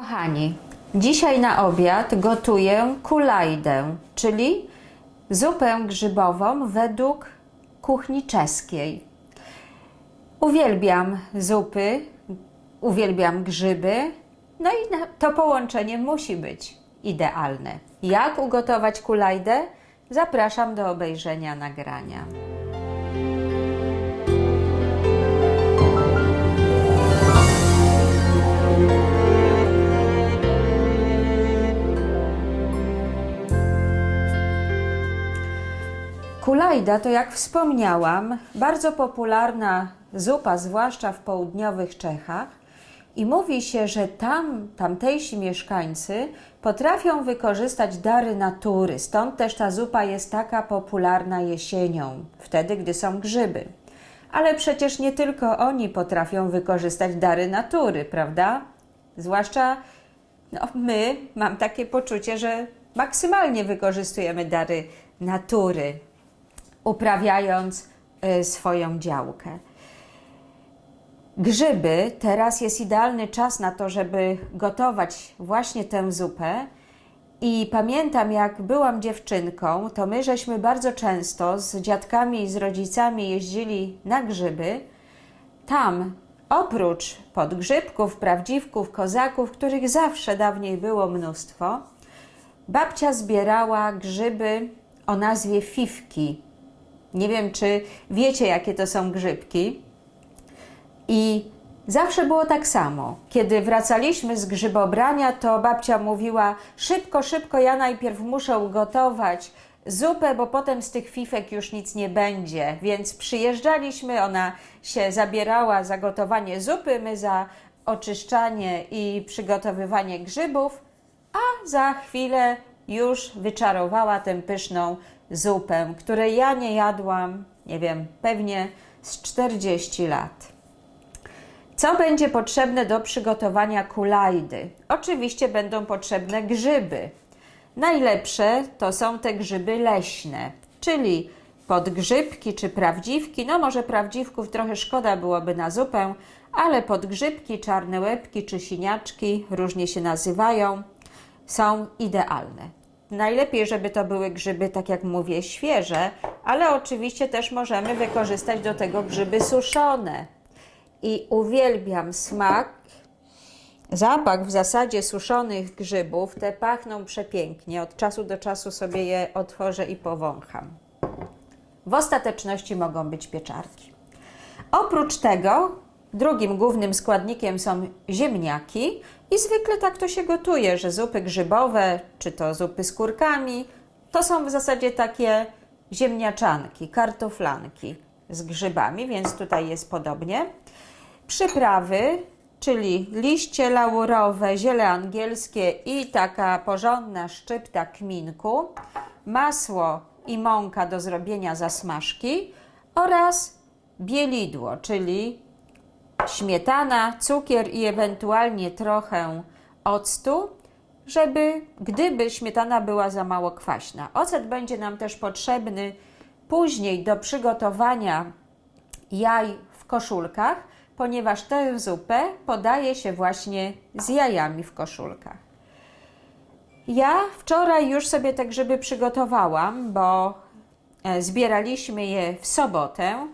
Kochani, dzisiaj na obiad gotuję kulajdę, czyli zupę grzybową według kuchni czeskiej. Uwielbiam zupy, uwielbiam grzyby, no i to połączenie musi być idealne. Jak ugotować kulajdę? Zapraszam do obejrzenia nagrania. Kulajda to, jak wspomniałam, bardzo popularna zupa, zwłaszcza w południowych Czechach. I mówi się, że tam tamtejsi mieszkańcy potrafią wykorzystać dary natury. Stąd też ta zupa jest taka popularna jesienią, wtedy, gdy są grzyby. Ale przecież nie tylko oni potrafią wykorzystać dary natury, prawda? Zwłaszcza no, my, mam takie poczucie, że maksymalnie wykorzystujemy dary natury uprawiając y, swoją działkę. Grzyby, teraz jest idealny czas na to, żeby gotować właśnie tę zupę. I pamiętam, jak byłam dziewczynką, to my żeśmy bardzo często z dziadkami i z rodzicami jeździli na grzyby. Tam oprócz podgrzybków, prawdziwków, kozaków, których zawsze dawniej było mnóstwo, babcia zbierała grzyby o nazwie fifki. Nie wiem, czy wiecie, jakie to są grzybki. I zawsze było tak samo. Kiedy wracaliśmy z grzybobrania, to babcia mówiła: Szybko, szybko, ja najpierw muszę ugotować zupę, bo potem z tych fifek już nic nie będzie. Więc przyjeżdżaliśmy, ona się zabierała za gotowanie zupy, my za oczyszczanie i przygotowywanie grzybów, a za chwilę już wyczarowała tę pyszną zupę, której ja nie jadłam, nie wiem, pewnie z 40 lat. Co będzie potrzebne do przygotowania kulajdy? Oczywiście będą potrzebne grzyby. Najlepsze to są te grzyby leśne, czyli podgrzybki czy prawdziwki. No może prawdziwków trochę szkoda byłoby na zupę, ale podgrzybki, czarne łebki czy siniaczki, różnie się nazywają, są idealne. Najlepiej, żeby to były grzyby, tak jak mówię, świeże, ale oczywiście też możemy wykorzystać do tego grzyby suszone. I uwielbiam smak, zapach w zasadzie suszonych grzybów. Te pachną przepięknie. Od czasu do czasu sobie je otworzę i powącham. W ostateczności mogą być pieczarki. Oprócz tego, drugim głównym składnikiem są ziemniaki i zwykle tak to się gotuje, że zupy grzybowe, czy to zupy z kurkami, to są w zasadzie takie ziemniaczanki, kartoflanki z grzybami, więc tutaj jest podobnie. Przyprawy, czyli liście laurowe, ziele angielskie i taka porządna szczypta kminku, masło i mąka do zrobienia zasmażki oraz bielidło, czyli śmietana, cukier i ewentualnie trochę octu, żeby gdyby śmietana była za mało kwaśna. Ocet będzie nam też potrzebny później do przygotowania jaj w koszulkach, ponieważ tę zupę podaje się właśnie z jajami w koszulkach. Ja wczoraj już sobie te grzyby przygotowałam, bo e, zbieraliśmy je w sobotę,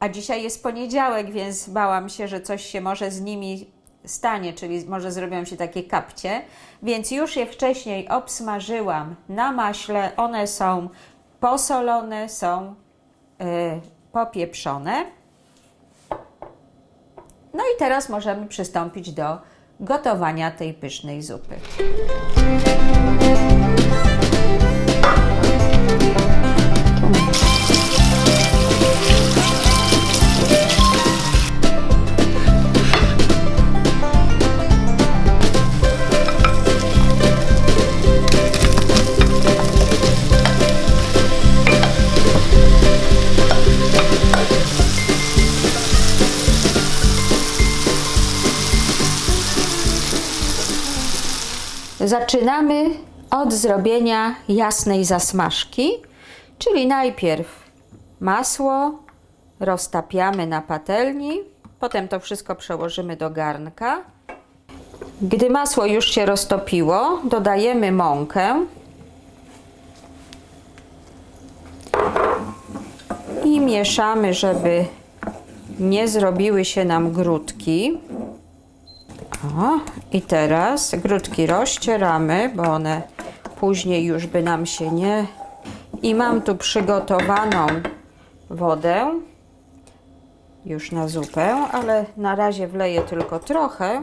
a dzisiaj jest poniedziałek, więc bałam się, że coś się może z nimi stanie, czyli może zrobią się takie kapcie, więc już je wcześniej obsmażyłam na maśle. One są posolone, są y, popieprzone. No i teraz możemy przystąpić do gotowania tej pysznej zupy. Zaczynamy od zrobienia jasnej zasmażki, czyli najpierw masło roztapiamy na patelni, potem to wszystko przełożymy do garnka Gdy masło już się roztopiło, dodajemy mąkę i mieszamy, żeby nie zrobiły się nam grudki. O, i teraz grudki rozcieramy, bo one później już by nam się nie. I mam tu przygotowaną wodę już na zupę, ale na razie wleję tylko trochę,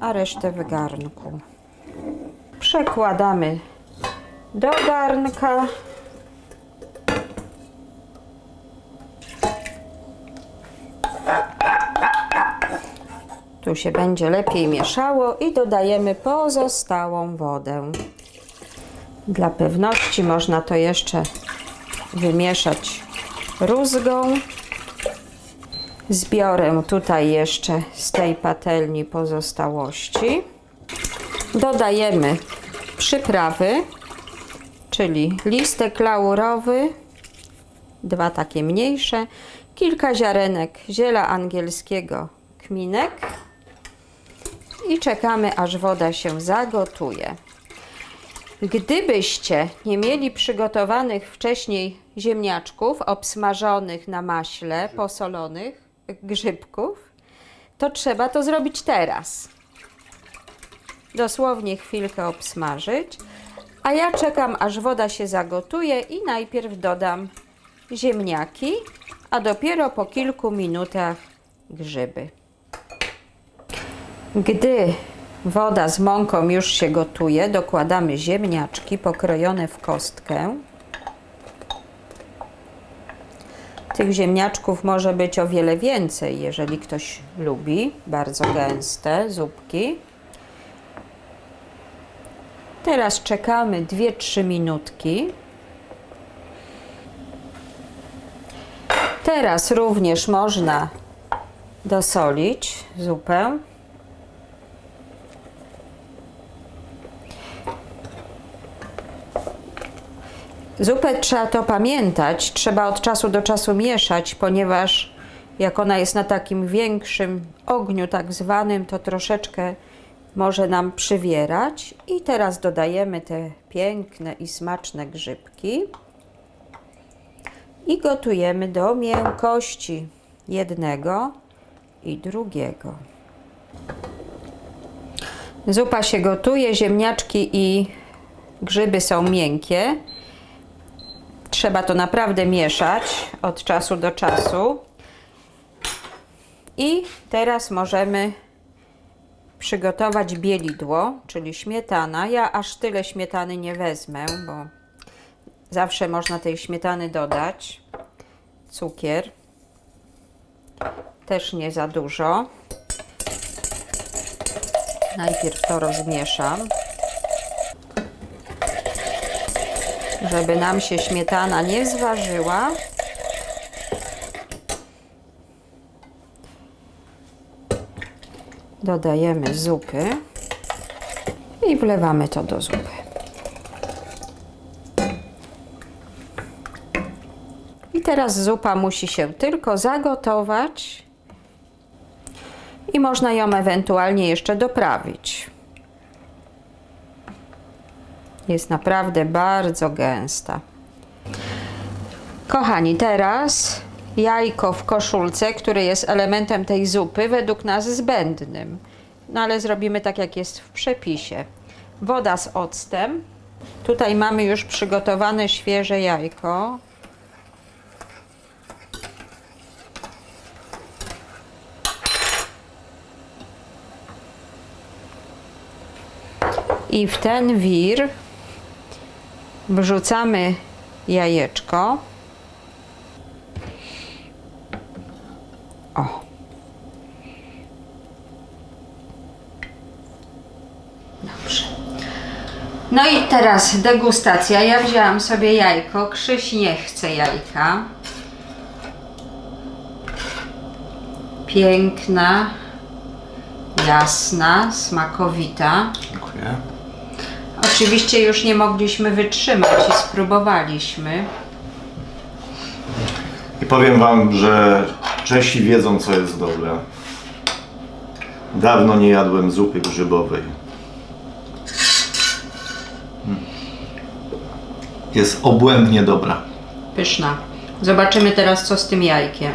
a resztę w garnku. Przekładamy do garnka. Tu się będzie lepiej mieszało i dodajemy pozostałą wodę. Dla pewności można to jeszcze wymieszać rózgą. Zbiorę tutaj jeszcze z tej patelni pozostałości. Dodajemy przyprawy, czyli listek laurowy, dwa takie mniejsze, kilka ziarenek ziela angielskiego, kminek i czekamy aż woda się zagotuje. Gdybyście nie mieli przygotowanych wcześniej ziemniaczków obsmażonych na maśle, posolonych, grzybków, to trzeba to zrobić teraz. Dosłownie chwilkę obsmażyć, a ja czekam aż woda się zagotuje i najpierw dodam ziemniaki, a dopiero po kilku minutach grzyby. Gdy woda z mąką już się gotuje, dokładamy ziemniaczki pokrojone w kostkę. Tych ziemniaczków może być o wiele więcej, jeżeli ktoś lubi bardzo gęste zupki. Teraz czekamy 2-3 minutki. Teraz również można dosolić zupę. Zupę trzeba to pamiętać, trzeba od czasu do czasu mieszać, ponieważ jak ona jest na takim większym ogniu, tak zwanym, to troszeczkę może nam przywierać. I teraz dodajemy te piękne i smaczne grzybki i gotujemy do miękkości jednego i drugiego. Zupa się gotuje, ziemniaczki i grzyby są miękkie. Trzeba to naprawdę mieszać od czasu do czasu. I teraz możemy przygotować bielidło, czyli śmietana. Ja aż tyle śmietany nie wezmę, bo zawsze można tej śmietany dodać. Cukier. Też nie za dużo. Najpierw to rozmieszam. Żeby nam się śmietana nie zważyła. Dodajemy zupy i wlewamy to do zupy. I teraz zupa musi się tylko zagotować i można ją ewentualnie jeszcze doprawić. Jest naprawdę bardzo gęsta. Kochani, teraz jajko w koszulce, które jest elementem tej zupy, według nas zbędnym. No ale zrobimy tak, jak jest w przepisie. Woda z octem. Tutaj mamy już przygotowane świeże jajko. I w ten wir wrzucamy jajeczko. O. Dobrze. No i teraz degustacja. Ja wzięłam sobie jajko. Krzyś nie chce jajka. Piękna, jasna, smakowita. Dziękuję. Oczywiście już nie mogliśmy wytrzymać i spróbowaliśmy. I powiem Wam, że Czesi wiedzą, co jest dobre. Dawno nie jadłem zupy grzybowej. Jest obłędnie dobra. Pyszna. Zobaczymy teraz, co z tym jajkiem.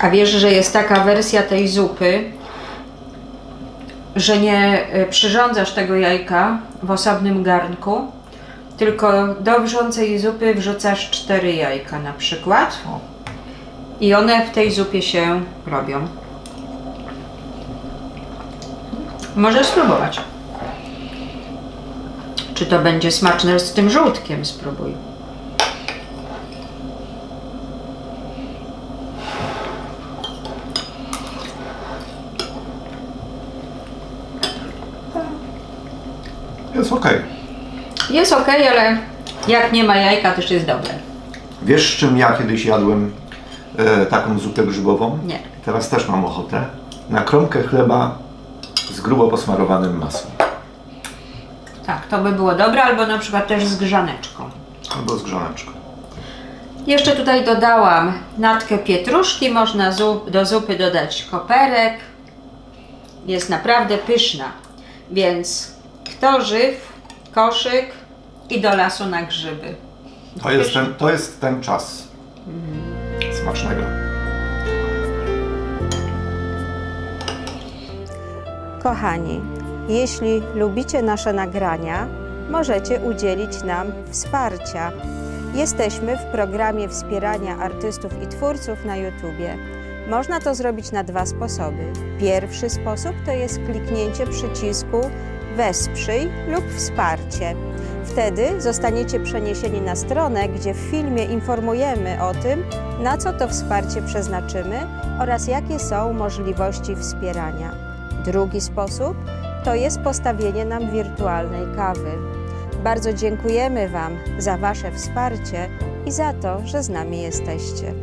A wiesz, że jest taka wersja tej zupy, że nie y, przyrządzasz tego jajka w osobnym garnku, tylko do wrzącej zupy wrzucasz cztery jajka na przykład i one w tej zupie się robią. Możesz spróbować. Czy to będzie smaczne z tym żółtkiem? Spróbuj. Jest ok. Jest ok, ale jak nie ma jajka, też jest dobre. Wiesz, z czym ja kiedyś jadłem e, taką zupę grzybową? Nie. Teraz też mam ochotę. Na kromkę chleba z grubo posmarowanym masłem. Tak, to by było dobre, albo na przykład też z grzaneczką. Albo z grzaneczką. Jeszcze tutaj dodałam natkę pietruszki, można zu- do zupy dodać koperek. Jest naprawdę pyszna, więc kto żyw, koszyk i do lasu na grzyby. To jest ten, to jest ten czas. Smacznego. Kochani, jeśli lubicie nasze nagrania, możecie udzielić nam wsparcia. Jesteśmy w programie wspierania artystów i twórców na YouTubie. Można to zrobić na dwa sposoby. Pierwszy sposób to jest kliknięcie przycisku Wesprzyj lub Wsparcie. Wtedy zostaniecie przeniesieni na stronę, gdzie w filmie informujemy o tym, na co to wsparcie przeznaczymy oraz jakie są możliwości wspierania. Drugi sposób to jest postawienie nam wirtualnej kawy. Bardzo dziękujemy Wam za Wasze wsparcie i za to, że z nami jesteście.